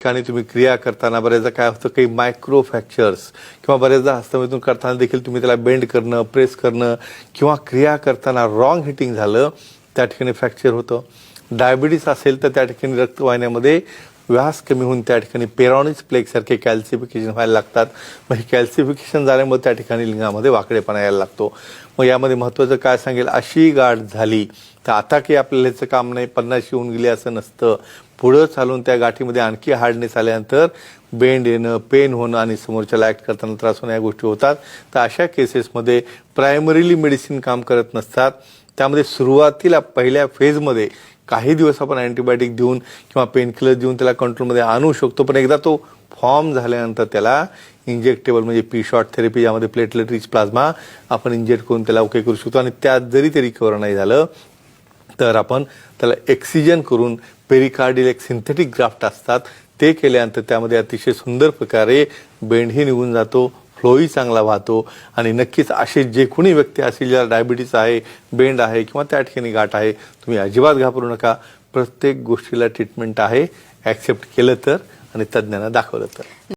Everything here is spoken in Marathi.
ठिकाणी तुम्ही क्रिया करताना बऱ्याचदा काय होतं काही मायक्रो फ्रॅक्चर्स किंवा बऱ्याचदा हस्तमेतून करताना देखील तुम्ही त्याला बेंड करणं प्रेस करणं किंवा क्रिया करताना रॉंग हिटिंग झालं त्या ठिकाणी फ्रॅक्चर होतं. डायबिटीस असेल तर त्या ठिकाणी रक्तवाहिन्यामध्ये व्यास कमी होऊन त्या ठिकाणी पेरॉनिस प्लेगसारखे कॅल्सिफिकेशन व्हायला लागतात. मग हे कॅल्सिफिकेशन झाल्यामुळे त्या ठिकाणी लिंगामध्ये वाकडेपणा यायला लागतो. मग यामध्ये महत्त्वाचं काय सांगेल? अशी गाठ झाली तर आता काही आपल्याला ह्याचं काम नाही. पन्नाशी होऊन गेली असं नसतं. पुढं चालून त्या गाठीमध्ये आणखी हार्डनेस आल्यानंतर बेंड येणं पेन होणं आणि समोरच्याला ॲक्ट करताना त्रास होणं या गोष्टी होतात. तर अशा केसेसमध्ये प्रायमरीली मेडिसिन काम करत नसतात. त्यामध्ये सुरुवातीला पहिल्या फेजमध्ये काही दिवस आपण अँटीबायोटिक देऊन किंवा पेनकिलर देऊन त्याला कंट्रोलमध्ये आणू शकतो पण एकदा तो फॉर्म झाल्यानंतर त्याला इंजेक्टेबल म्हणजे पी शॉर्ट थेरपी यामध्ये प्लेटलेट रिच प्लाझ्मा आपण इंजेक्ट करून त्याला ओके करू शकतो. आणि त्यात जरी ते रिकवर नाही झालं तर आपण त्याला एक्सिजन करून पेरिकार्डियल एक सिंथेटिक ग्राफ्ट असतात ते केल्यानंतर त्यामध्ये अतिशय सुंदर प्रकारे बेंडही निघून जातो फ्लोही चांगला वाहतो आणि नक्कीच असे जे कोणी व्यक्ती असतील ज्याला डायबिटीस आहे बेंड आहे किंवा त्या ठिकाणी गाठ आहे तुम्ही अजिबात घाबरू नका. प्रत्येक गोष्टीला ट्रीटमेंट आहे. ॲक्सेप्ट केलं तर आणि तज्ज्ञांना दाखवलं तर.